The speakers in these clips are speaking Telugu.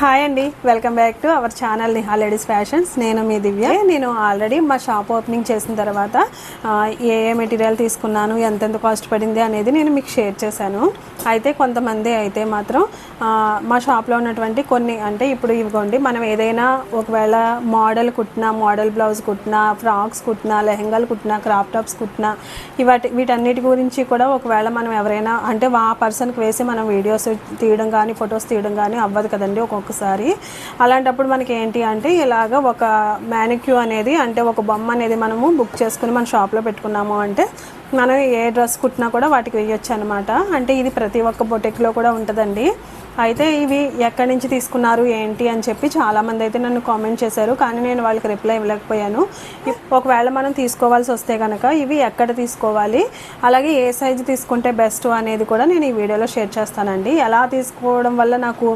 హాయ్ అండి welcome back to our channel Niha ladies fashions నేను మీ దివ్య. నేను ఆల్రెడీ మా షాప్ ఓపెనింగ్ చేసిన తర్వాత ఏ ఏ మెటీరియల్ తీసుకున్నాను ఎంతెంత కాస్ట్ పడింది అనేది నేను మీకు షేర్ చేశాను. అయితే కొంతమంది అయితే మాత్రం మా షాప్లో ఉన్నటువంటి కొన్ని అంటే ఇప్పుడు ఇవ్వండి మనం ఏదైనా ఒకవేళ మోడల్ కుట్టినా మోడల్ బ్లౌజ్ కుట్టినా ఫ్రాక్స్ కుట్టినా లెహంగాలు కుట్టినా క్రాప్ టాప్స్ కుట్టినా ఇవాటి వీటన్నిటి గురించి కూడా ఒకవేళ మనం ఎవరైనా అంటే ఆ పర్సన్కి వేసి మనం వీడియోస్ తీయడం కానీ ఫొటోస్ తీయడం కానీ అవ్వదు కదండి. ఒక్కొక్కసారి. అలాంటప్పుడు మనకి ఏంటి అంటే ఇలాగ ఒక మేనిక్యూ అనేది అంటే ఒక బొమ్మ అనేది మనము బుక్ చేసుకుని మన షాప్లో పెట్టుకున్నాము అంటే మనం ఏ డ్రెస్ కుట్టినా కూడా వాటికి వేయొచ్చు అనమాట అంటే ఇది ప్రతి ఒక్క బొటెక్లో కూడా ఉంటుందండి. అయితే ఇవి ఎక్కడి నుంచి తీసుకున్నారు ఏంటి అని చెప్పి చాలామంది అయితే నన్ను కామెంట్ చేశారు. కానీ నేను వాళ్ళకి రిప్లై ఇవ్వలేకపోయాను. ఒకవేళ మనం తీసుకోవాల్సి వస్తే కనుక ఇవి ఎక్కడ తీసుకోవాలి అలాగే ఏ సైజు తీసుకుంటే బెస్ట్ అనేది కూడా నేను ఈ వీడియోలో షేర్ చేస్తానండి. ఎలా తీసుకోవడం వల్ల నాకు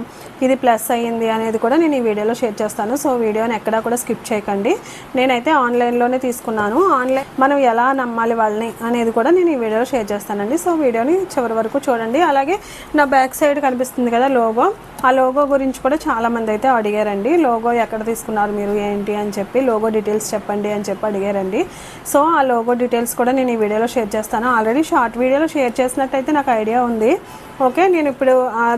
ఇది ప్లస్ అయ్యింది అనేది కూడా నేను ఈ వీడియోలో షేర్ చేస్తాను. సో వీడియోని ఎక్కడా కూడా స్కిప్ చేయకండి. నేనైతే ఆన్లైన్లోనే తీసుకున్నాను. ఆన్లైన్ మనం ఎలా నమ్మాలి వాళ్ళని అనేది కూడా నేను ఈ వీడియోలో షేర్ చేస్తానండి. సో వీడియోని చివరి వరకు చూడండి. అలాగే నా బ్యాక్ సైడ్ కనిపిస్తుంది కదా లోగో ఆ లోగో గురించి కూడా చాలా మంది అయితే అడిగారండి. లోగో ఎక్కడ తీసుకున్నారు మీరు? ఏంటి? అని చెప్పి లోగో డీటెయిల్స్ చెప్పండి అని చెప్పి అడిగారండి. సో ఆ లోగో డీటెయిల్స్ కూడా నేను ఈ వీడియోలో షేర్ చేస్తాను. ఆల్రెడీ షార్ట్ వీడియోలో షేర్ చేసినట్టయితే నాకు ఐడియా ఉంది. ఓకే నేను ఇప్పుడు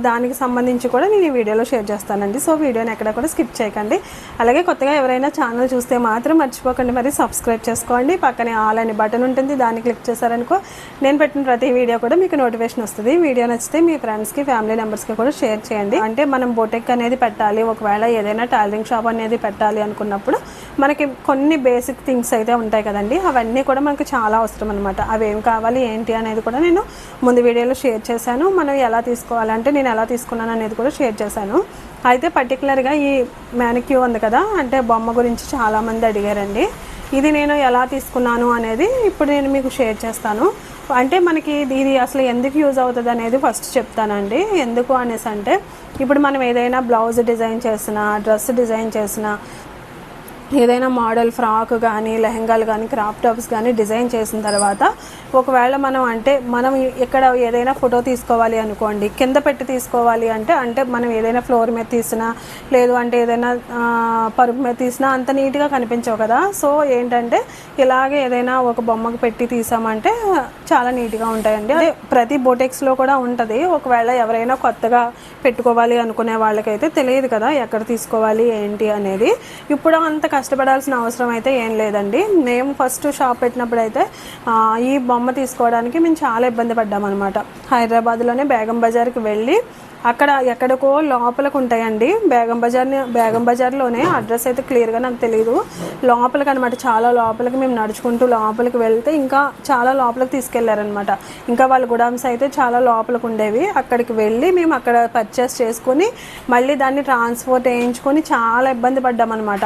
దానికి సంబంధించి కూడా నేను ఈ వీడియోలో షేర్ చేస్తానండి. సో వీడియోని ఎక్కడ కూడా స్కిప్ చేయకండి. అలాగే కొత్తగా ఎవరైనా ఛానల్ చూస్తే మాత్రం మర్చిపోకండి. మరి సబ్స్క్రైబ్ చేసుకోండి. పక్కనే ఆల్ అనే బటన్ ఉంటుంది. దాన్ని క్లిక్ చేశారనుకో నేను పెట్టిన ప్రతి వీడియో కూడా మీకు నోటిఫికేషన్ వస్తుంది. వీడియో నచ్చితే మీ ఫ్రెండ్స్కి ఫ్యామిలీ మెంబర్స్కి కూడా షేర్ చేయండి. అంటే మనం బొటెక్ అనేది పెట్టాలి. ఒకవేళ ఏదైనా టైలరింగ్ షాప్ అనేది పెట్టాలి అనుకున్నప్పుడు మనకి కొన్ని బేసిక్ థింగ్స్ అయితే ఉంటాయి కదండి. అవన్నీ కూడా మనకు చాలా అవసరం అనమాట అవి ఏం కావాలి ఏంటి అనేది కూడా నేను ముందు వీడియోలో షేర్ చేశాను. మనం ఎలా తీసుకోవాలంటే నేను ఎలా తీసుకున్నాను అనేది కూడా షేర్ చేశాను. అయితే పర్టికులర్గా ఈ మ్యానిక్యూ ఉంది కదా అంటే బొమ్మ గురించి చాలామంది అడిగారండి. ఇది నేను ఎలా తీసుకున్నాను అనేది ఇప్పుడు నేను మీకు షేర్ చేస్తాను. అంటే మనకి ఇది అసలు ఎందుకు యూజ్ అవుతుంది అనేది ఫస్ట్ చెప్తానండి. ఎందుకు అనేసి అంటే ఇప్పుడు మనం ఏదైనా బ్లౌజ్ డిజైన్ చేసినా డ్రెస్ డిజైన్ చేసినా ఏదైనా మోడల్ ఫ్రాక్ కానీ లెహంగాలు కానీ క్రాప్ టాప్స్ కానీ డిజైన్ చేసిన తర్వాత ఒకవేళ మనం అంటే మనం ఇక్కడ ఏదైనా ఫోటో తీసుకోవాలి అనుకోండి కింద పెట్టి తీసుకోవాలి అంటే అంటే మనం ఏదైనా ఫ్లోర్ మీద తీసినా లేదు అంటే ఏదైనా పరుపు మీద తీసినా అంత నీట్గా కనిపించవు కదా. సో ఏంటంటే ఇలాగే ఏదైనా ఒక బొమ్మకు పెట్టి తీసామంటే చాలా నీట్గా ఉంటాయండి. అదే ప్రతి బొటెక్స్లో కూడా ఉంటుంది. ఒకవేళ ఎవరైనా కొత్తగా పెట్టుకోవాలి అనుకునే వాళ్ళకైతే తెలియదు కదా ఎక్కడ తీసుకోవాలి ఏంటి అనేది. ఇప్పుడు అంత కష్టపడాల్సిన అవసరం అయితే ఏం లేదండి. మేము ఫస్ట్ షాప్ పెట్టినప్పుడు అయితే ఈ బొమ్మ తీసుకోవడానికి మేము చాలా ఇబ్బంది పడ్డామన్నమాట. హైదరాబాద్లోనే బేగం బజార్కి వెళ్ళి అక్కడ ఎక్కడికో లోపలికి ఉంటాయండి. బేగం బజార్ని బేగం బజార్లోనే అడ్రస్ అయితే క్లియర్గా నాకు తెలియదు లోపలికి అనమాట చాలా లోపలికి మేము నడుచుకుంటూ లోపలికి వెళ్తే ఇంకా చాలా లోపలికి తీసుకెళ్ళారనమాట ఇంకా వాళ్ళ గుడామ్స్ అయితే చాలా లోపలికి ఉండేవి. అక్కడికి వెళ్ళి మేము అక్కడ పర్చేస్ చేసుకొని మళ్ళీ దాన్ని ట్రాన్స్పోర్ట్ వేయించుకొని చాలా ఇబ్బంది పడ్డామన్నమాట.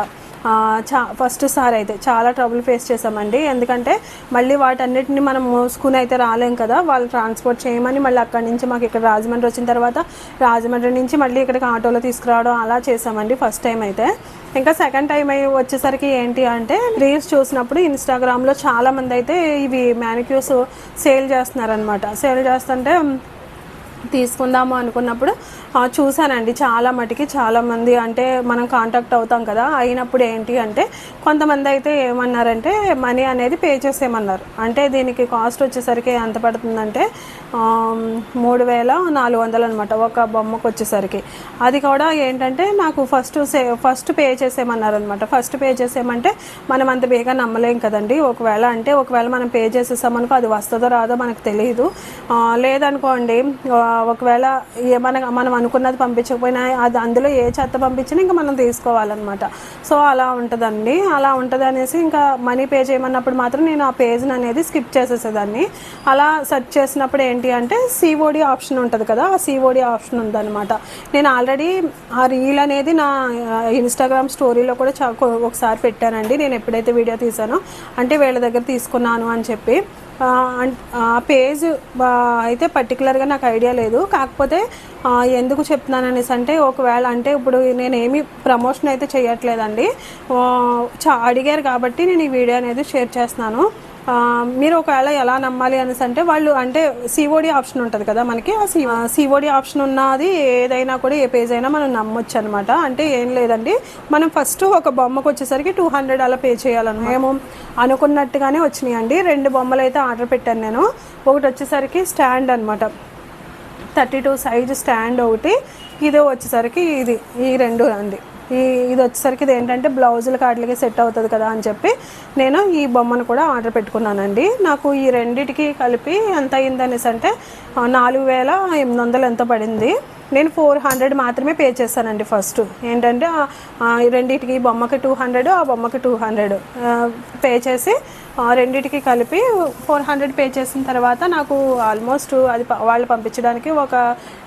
చా ఫస్ట్ సార్ అయితే చాలా ట్రబుల్ ఫేస్ చేసామండి ఎందుకంటే మళ్ళీ వాటన్నిటిని మనం మోసుకుని అయితే రాలేం కదా వాళ్ళు ట్రాన్స్పోర్ట్ చేయమని మళ్ళీ అక్కడి నుంచి మాకు ఇక్కడ రాజమండ్రి వచ్చిన తర్వాత రాజమండ్రి నుంచి మళ్ళీ ఇక్కడికి ఆటోలో తీసుకురావడం అలా చేసామండి ఫస్ట్ టైం అయితే. ఇంకా సెకండ్ టైం అయ్యి వచ్చేసరికి ఏంటి అంటే రీల్స్ చూసినప్పుడు ఇన్స్టాగ్రామ్లో చాలామంది అయితే ఇవి మ్యానిక్యూస్ సేల్ చేస్తున్నారనమాట సేల్ చేస్తుంటే తీసుకుందాము అనుకున్నప్పుడు చూశానండి చాలా మటుకి చాలామంది అంటే మనం కాంటాక్ట్ అవుతాం కదా అయినప్పుడు ఏంటి అంటే కొంతమంది అయితే ఏమన్నారంటే మనీ అనేది పే చేసేయమన్నారు. అంటే దీనికి కాస్ట్ వచ్చేసరికి ఎంత పడుతుందంటే మూడు వేల నాలుగు వందలు అనమాట ఒక బొమ్మకు వచ్చేసరికి. అది కూడా ఏంటంటే నాకు ఫస్ట్ సే ఫస్ట్ పే చేసేయమన్నారు అనమాట ఫస్ట్ పే చేసేయమంటే మనం అంత బేగా నమ్మలేం కదండి. ఒకవేళ అంటే ఒకవేళ మనం పే చేసేసామనుకో అది వస్తుందో రాదో మనకు తెలియదు లేదనుకోండి ఒకవేళ ఏమైనా మన మనం అనుకున్నది పంపించకపోయినా అది అందులో ఏ చెత్త పంపించినా ఇంకా మనం తీసుకోవాలన్నమాట. సో అలా ఉంటుందండి. అలా ఉంటుంది అనేసి ఇంకా మనీ పే చేయమన్నప్పుడు మాత్రం నేను ఆ పేజ్ని అనేది స్కిప్ చేసేసేదాన్ని. అలా సెర్చ్ చేసినప్పుడు ఏంటి అంటే సిఓడి ఆప్షన్ ఉంటుంది కదా ఆ సిఓడి ఆప్షన్ ఉందన్నమాట. నేను ఆల్రెడీ ఆ రీల్ అనేది నా ఇన్స్టాగ్రామ్ స్టోరీలో కూడా చా ఒకసారి పెట్టానండి. నేను ఎప్పుడైతే వీడియో తీసానో అంటే వీళ్ళ దగ్గర తీసుకున్నాను అని చెప్పి. ఆ, అన్- ఆ పేజ్ అయితే పర్టికులర్గా నాకు ఐడియా లేదు. కాకపోతే ఎందుకు చెప్తున్నాను అనేసి అంటే ఒకవేళ అంటే ఇప్పుడు నేనేమి ప్రమోషన్ అయితే చేయట్లేదండి చ అడిగారు కాబట్టి నేను ఈ వీడియో అనేది షేర్ చేస్తున్నాను. మీరు ఒకవేళ ఎలా నమ్మాలి అనేసి అంటే వాళ్ళు అంటే సిఓడి ఆప్షన్ ఉంటుంది కదా మనకి. ఆ సిఓడి ఆప్షన్ ఉన్నది ఏదైనా కూడా ఏ పేజ్ అయినా మనం నమ్మొచ్చు అనమాట అంటే ఏం లేదండి. మనం ఫస్ట్ ఒక బొమ్మకు వచ్చేసరికి టూ హండ్రెడ్ అలా పే చేయాలన్నమాట. మేము అనుకున్నట్టుగానే వచ్చినాయండి. రెండు బొమ్మలు అయితే ఆర్డర్ పెట్టాను నేను. ఒకటి వచ్చేసరికి స్టాండ్ అనమాట థర్టీ టూ సైజ్ స్టాండ్ ఒకటి. ఇది వచ్చేసరికి ఇది ఈ రెండు అండి. ఈ ఇది వచ్చేసరికి ఇది ఏంటంటే బ్లౌజుల కాటికి సెట్ అవుతుంది కదా అని చెప్పి నేను ఈ బొమ్మను కూడా ఆర్డర్ పెట్టుకున్నానండి. నాకు ఈ రెండిటికి కలిపి ఎంత అయిందనేసి అంటే నాలుగు వేల ఎనిమిది వందలు ఎంత పడింది. నేను ఫోర్ హండ్రెడ్ మాత్రమే పే చేశానండి ఫస్ట్. ఏంటంటే రెండింటికి రెండిటికి బొమ్మకి టూ హండ్రెడ్ ఆ బొమ్మకి టూ హండ్రెడ్. పే చేసి రెండింటికి రెండిటికి కలిపి ఫోర్ హండ్రెడ్ పే చేసిన తర్వాత నాకు ఆల్మోస్ట్ అది వాళ్ళు పంపించడానికి ఒక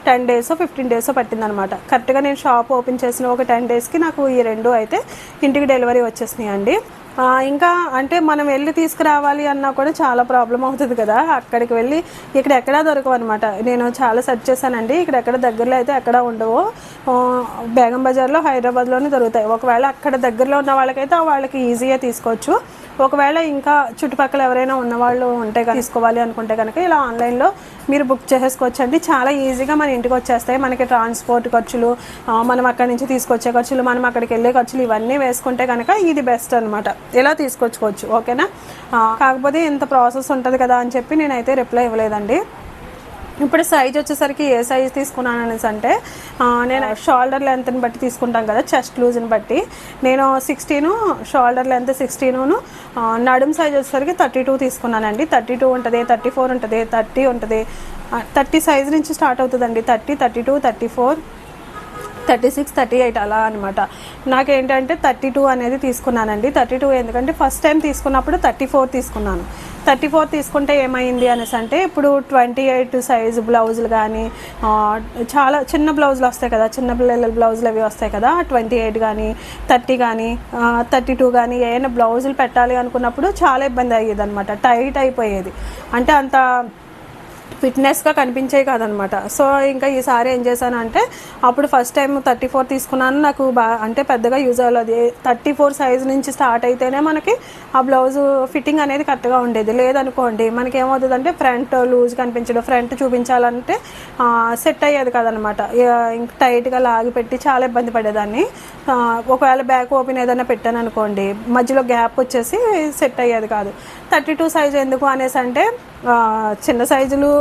టెన్ డేస్ ఫిఫ్టీన్ డేస్ పట్టిందనమాట. కరెక్ట్గా నేను షాప్ ఓపెన్ చేసిన ఒక టెన్ డేస్కి నాకు ఈ రెండు అయితే ఇంటికి డెలివరీ వచ్చేసినాయి అండి ఇంకా అంటే మనం వెళ్ళి తీసుకురావాలి అన్నా కూడా చాలా ప్రాబ్లం అవుతుంది కదా. అక్కడికి వెళ్ళి ఇక్కడ ఎక్కడా దొరకవు అనమాట నేను చాలా సెర్చ్ చేశానండి. ఇక్కడ ఎక్కడ దగ్గరలో అయితే ఎక్కడ ఉండవు బేగం బజార్లో హైదరాబాద్లోనే దొరుకుతాయి. ఒకవేళ అక్కడ దగ్గరలో ఉన్న వాళ్ళకైతే వాళ్ళకి ఈజీగా తీసుకోవచ్చు. ఒకవేళ ఇంకా చుట్టుపక్కల ఎవరైనా ఉన్నవాళ్ళు ఉంటే కనుక తీసుకోవాలి అనుకుంటే కనుక ఇలా ఆన్లైన్లో మీరు బుక్ చేసేసుకోవచ్చు అండి చాలా ఈజీగా మన ఇంటికి వచ్చేస్తాయి. మనకి ట్రాన్స్పోర్ట్ ఖర్చులు మనం అక్కడి నుంచి తీసుకొచ్చే ఖర్చులు మనం అక్కడికి వెళ్ళే ఖర్చులు ఇవన్నీ వేసుకుంటే కనుక ఇది బెస్ట్ అనమాట ఇలా తీసుకొచ్చుకోవచ్చు ఓకేనా? కాకపోతే ఇంత ప్రాసెస్ ఉంటుంది కదా అని చెప్పి నేనైతే రిప్లై ఇవ్వలేదండి. ఇప్పుడు సైజ్ వచ్చేసరికి ఏ సైజ్ తీసుకున్నాను అనేసి అంటే నేను షోల్డర్ లెంత్ని బట్టి తీసుకుంటాం కదా చెస్ట్ లూజ్ని బట్టి. నేను సిక్స్టీను షోల్డర్ లెంత్ సిక్స్టీను నడుం సైజ్ వచ్చేసరికి థర్టీ టూ తీసుకున్నానండి. థర్టీ టూ ఉంటుంది థర్టీ ఫోర్ ఉంటుంది థర్టీ ఉంటుంది. థర్టీ సైజ్ నుంచి స్టార్ట్ అవుతుందండి. Thirty thirty two thirty four thirty six thirty eight అలా అనమాట నాకేంటంటే థర్టీ టూ అనేది తీసుకున్నానండి. థర్టీ టూ ఎందుకంటే ఫస్ట్ టైం తీసుకున్నప్పుడు థర్టీ ఫోర్ తీసుకున్నాను. థర్టీ ఫోర్ తీసుకుంటే ఏమైంది అనేసి అంటే ఇప్పుడు ట్వంటీ ఎయిట్ సైజ్ బ్లౌజులు కానీ చాలా చిన్న బ్లౌజులు వస్తాయి కదా చిన్న పిల్లల బ్లౌజులు అవి వస్తాయి కదా ట్వంటీ ఎయిట్ కానీ థర్టీ కానీ థర్టీ టూ కానీ ఏమైనా బ్లౌజులు పెట్టాలి అనుకున్నప్పుడు చాలా ఇబ్బంది అయ్యేది అనమాట టైట్ అయిపోయేది. అంటే అంత ఫిట్నెస్గా కనిపించేవి కాదనమాట. సో ఇంకా ఈసారి ఏం చేశానంటే అప్పుడు ఫస్ట్ టైం థర్టీ ఫోర్ తీసుకున్నాను. నాకు బా అంటే పెద్దగా యూజ్ అవ్వలేదు. థర్టీ ఫోర్ సైజ్ నుంచి స్టార్ట్ అయితేనే మనకి ఆ బ్లౌజ్ ఫిట్టింగ్ అనేది కరెక్ట్గా ఉండేది. లేదనుకోండి మనకి ఏమవుతుందంటే ఫ్రంట్ లూజ్ కనిపించడం ఫ్రంట్ చూపించాలంటే సెట్ అయ్యేది కాదనమాట. ఇంక టైట్గా లాగి పెట్టి చాలా ఇబ్బంది పడేదాన్ని. ఒకవేళ బ్యాక్ ఓపెన్ ఏదైనా పెట్టాను అనుకోండి మధ్యలో గ్యాప్ వచ్చేసి సెట్ అయ్యేది కాదు. థర్టీ టూ సైజ్ ఎందుకు అనేసి అంటే చిన్న సైజులు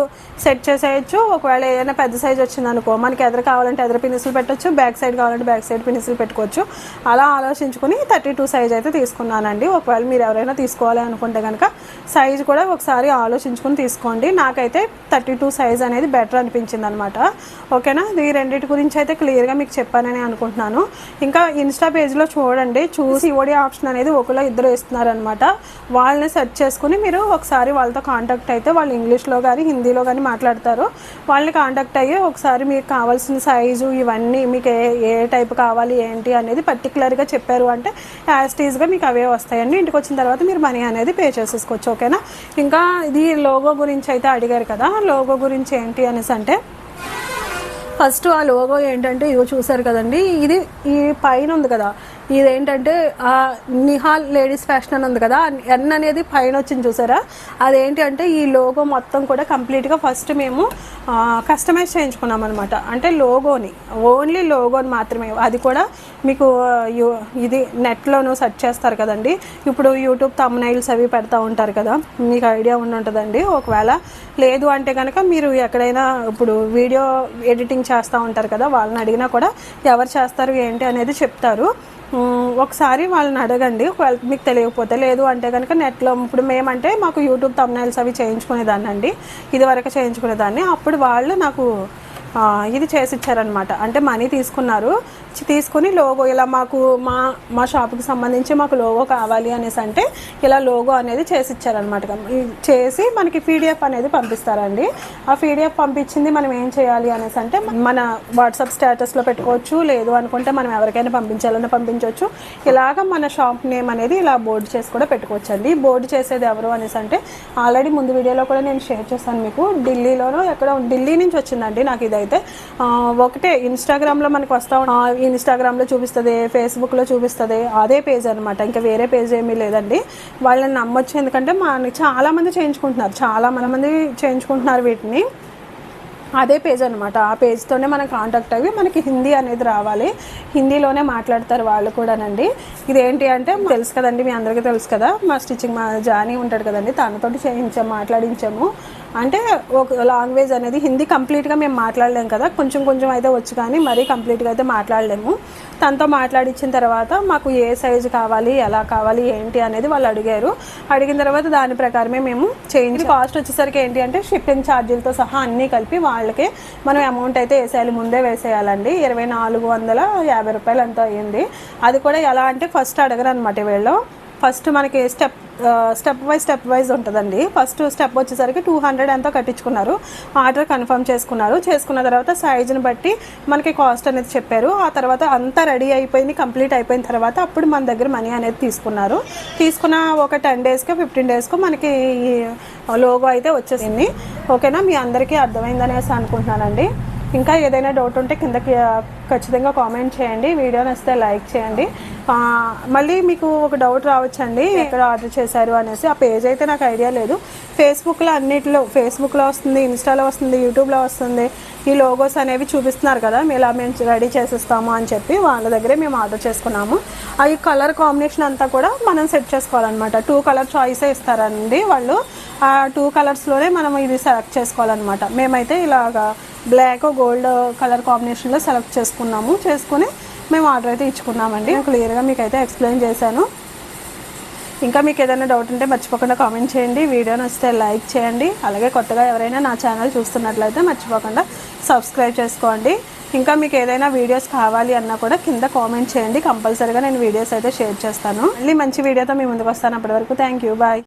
సెట్ చేసేయచ్చు. ఒకవేళ ఏదైనా పెద్ద సైజు వచ్చింది అనుకో మనకి ఎదురు కావాలంటే ఎదురు పినిసులు పెట్టొచ్చు బ్యాక్ సైడ్ కావాలంటే బ్యాక్ సైడ్ పినిసులు పెట్టుకోవచ్చు. అలా ఆలోచించుకుని థర్టీ టూ సైజ్ అయితే తీసుకున్నానండి. ఒకవేళ మీరు ఎవరైనా తీసుకోవాలి అనుకుంటే కనుక సైజు కూడా ఒకసారి ఆలోచించుకుని తీసుకోండి. నాకైతే థర్టీ టూ సైజ్ అనేది బెటర్ అనిపించింది అనమాట ఓకేనా? ఇది రెండింటి గురించి అయితే క్లియర్గా మీకు చెప్పానని అనుకుంటున్నాను. ఇంకా ఇన్స్టా పేజ్లో చూడండి. చూసి ఓడి ఆప్షన్ అనేది ఒకలో ఇద్దరు ఇస్తున్నారనమాట. వాళ్ళని సెర్చ్ చేసుకుని మీరు ఒకసారి వాళ్ళతో కాంటాక్ట్ అయితే వాళ్ళు ఇంగ్లీష్లో కానీ హిందీలో కానీ మాట్లాడతారు. వాళ్ళని కాంటాక్ట్ అయ్యి ఒకసారి మీకు కావాల్సిన సైజు ఇవన్నీ మీకు ఏ ఏ టైప్ కావాలి ఏంటి అనేది పర్టికులర్గా చెప్పారు అంటే యాస్టీజ్గా మీకు అవే వస్తాయండి. ఇంటికి వచ్చిన తర్వాత మీరు మనీ అనేది పే చేసేసుకోవచ్చు ఓకేనా ఇంకా ఇది లోగో గురించి అయితే అడిగారు కదా లోగో గురించి ఏంటి అనేసి అంటే ఫస్ట్ ఆ లోగో ఏంటంటే ఇగో చూసారు కదండి ఇది ఈ పైన ఉంది కదా ఇదేంటంటే ఆ నిహాల్ లేడీస్ ఫ్యాషన్ అని ఉంది కదా ఎన్ అనేది పైన వచ్చింది చూసారా? అదేంటి అంటే ఈ లోగో మొత్తం కూడా కంప్లీట్గా ఫస్ట్ మేము కస్టమైజ్ చేయించుకున్నాం అనమాట అంటే లోగోని ఓన్లీ లోగోని మాత్రమే అది కూడా మీకు యూ ఇది నెట్లోనూ సెర్చ్ చేస్తారు కదండి. ఇప్పుడు యూట్యూబ్ తమ్నైల్స్ అవి పెడతా ఉంటారు కదా. మీకు ఐడియా ఉండి ఉంటుందండి ఒకవేళ లేదు అంటే కనుక మీరు ఎక్కడైనా ఇప్పుడు వీడియో ఎడిటింగ్ చేస్తూ ఉంటారు కదా వాళ్ళని అడిగినా కూడా ఎవరు చేస్తారు ఏంటి అనేది చెప్తారు. ఒకసారి వాళ్ళని అడగండి. ఒకవేళ మీకు తెలియకపోతే లేదు అంటే కనుక నెట్లో ఇప్పుడు మేమంటే మాకు యూట్యూబ్ తమ్నైల్స్ అవి చేయించుకునేదాన్ని అండి ఇది వరకు చేయించుకునేదాన్ని. అప్పుడు వాళ్ళు నాకు ఇది చేసి ఇచ్చారనమాట అంటే మనీ తీసుకున్నారు. తీసుకుని లోగో ఇలా మాకు మా మా షాప్కి సంబంధించి మాకు లోగో కావాలి అనేసి అంటే ఇలా లోగో అనేది చేసి ఇచ్చారనమాట చేసి మనకి పీడిఎఫ్ అనేది పంపిస్తారండి. ఆ పీడిఎఫ్ పంపించింది మనం ఏం చేయాలి అనేసి అంటే మన వాట్సాప్ స్టేటస్లో పెట్టుకోవచ్చు లేదు అనుకుంటే మనం ఎవరికైనా పంపించాలన్నా పంపించవచ్చు. ఇలాగ మన షాప్ నేమ్ అనేది ఇలా బోర్డు చేసి కూడా పెట్టుకోవచ్చు అండి బోర్డు చేసేది ఎవరు అనేసి అంటే ఆల్రెడీ ముందు వీడియోలో కూడా నేను షేర్ చేశాను మీకు. ఢిల్లీలోనూ ఎక్కడ ఢిల్లీ నుంచి వచ్చిందండి నాకు ఇదైతే. ఒకటే ఇన్స్టాగ్రామ్లో మనకు వస్తా ఇన్స్టాగ్రామ్లో చూపిస్తుంది ఫేస్బుక్లో చూపిస్తుంది అదే పేజ్ అనమాట ఇంకా వేరే పేజ్ ఏమీ లేదండి. వాళ్ళని నమ్మొచ్చు ఎందుకంటే మా చాలామంది చేయించుకుంటున్నారు. చాలా మంది చేయించుకుంటున్నారు వీటిని. అదే పేజ్ అనమాట ఆ పేజ్తోనే మనం కాంటాక్ట్ అయ్యి మనకి హిందీ అనేది రావాలి. హిందీలోనే మాట్లాడతారు వాళ్ళు కూడానండి. ఇదేంటి అంటే తెలుసు కదండి మీ అందరికీ తెలుసు కదా మా స్టిచ్చింగ్ మా జానీ ఉంటాడు కదండి తనతోటి చేయించాము మాట్లాడించాము. అంటే ఒక లాంగ్వేజ్ అనేది హిందీ కంప్లీట్గా మేము మాట్లాడలేము కదా కొంచెం కొంచెం అయితే వచ్చు కానీ మరీ కంప్లీట్గా అయితే మాట్లాడలేము. తనతో మాట్లాడించిన తర్వాత మాకు ఏ సైజు కావాలి ఎలా కావాలి ఏంటి అనేది వాళ్ళు అడిగారు. అడిగిన తర్వాత దాని ప్రకారమే మేము చేయించి. కాస్ట్ వచ్చేసరికి ఏంటి అంటే షిప్పింగ్ ఛార్జీలతో సహా అన్నీ కలిపి వాళ్ళకి మనం అమౌంట్ అయితే వేసేయాలి ముందే వేసేయాలండి. ఇరవై నాలుగు వందల యాభై రూపాయలు అంతా అయ్యింది. అది కూడా ఎలా అంటే ఫస్ట్ అడగరు అనమాట వీళ్ళు. ఫస్ట్ మనకి step step wise step wise ఉంటుందండి. ఫస్ట్ స్టెప్ వచ్చేసరికి టూ హండ్రెడ్ ఎంతో కట్టించుకున్నారు. ఆర్డర్ కన్ఫర్మ్ చేసుకున్నారు. చేసుకున్న తర్వాత సైజుని బట్టి మనకి కాస్ట్ అనేది చెప్పారు. ఆ తర్వాత అంతా రెడీ అయిపోయింది కంప్లీట్ అయిపోయిన తర్వాత అప్పుడు మన దగ్గర మనీ అనేది తీసుకున్నారు. తీసుకున్న ఒక టెన్ డేస్కో ఫిఫ్టీన్ డేస్కో మనకి ఈ లోగో అయితే వచ్చేసింది. ఓకేనా? మీ అందరికీ అర్థమైందనేసి అనుకుంటున్నానండి. ఇంకా ఏదైనా డౌట్ ఉంటే కిందకి ఖచ్చితంగా కామెంట్ చేయండి. వీడియో నచ్చితే లైక్ చేయండి. మళ్ళీ మీకు ఒక డౌట్ రావచ్చండి ఎక్కడ ఆర్డర్ చేశారు అనేసి. ఆ పేజ్ అయితే నాకు ఐడియా లేదు. ఫేస్బుక్లో అన్నిటిలో ఫేస్బుక్లో వస్తుంది ఇన్స్టాలో వస్తుంది యూట్యూబ్లో వస్తుంది. ఈ లోగోస్ అనేవి చూపిస్తున్నారు కదా ఇలా మేము రెడీ చేసిస్తాము అని చెప్పి వాళ్ళ దగ్గరే మేము ఆర్డర్ చేసుకున్నాము. ఆ ఈ కలర్ కాంబినేషన్ అంతా కూడా మనం సెట్ చేసుకోవాలన్నమాట. టూ కలర్ చాయిసే ఇస్తారండి వాళ్ళు. ఆ టూ కలర్స్లోనే మనం ఇది సెలెక్ట్ చేసుకోవాలన్నమాట. మేమైతే ఇలాగా బ్లాక్ గోల్డ్ కలర్ కాంబినేషన్లో సెలెక్ట్ చేసుకున్నాము. చేసుకుని మేము ఆర్డర్ అయితే ఇచ్చుకున్నామండి. క్లియర్గా మీకు అయితే ఎక్స్ప్లెయిన్ చేశాను. ఇంకా మీకు ఏదైనా డౌట్ ఉంటే మర్చిపోకుండా కామెంట్ చేయండి. వీడియో నచ్చితే లైక్ చేయండి. అలాగే కొత్తగా ఎవరైనా నా ఛానల్ చూస్తున్నట్లయితే మర్చిపోకుండా సబ్స్క్రైబ్ చేసుకోండి. ఇంకా మీకు ఏదైనా వీడియోస్ కావాలి అన్నా కూడా కింద కామెంట్ చేయండి. కంపల్సరీగా నేను వీడియోస్ అయితే షేర్ చేస్తాను. మళ్ళీ మంచి వీడియోతో మీ ముందుకు వస్తాను. అప్పటి వరకు థ్యాంక్ యూ బాయ్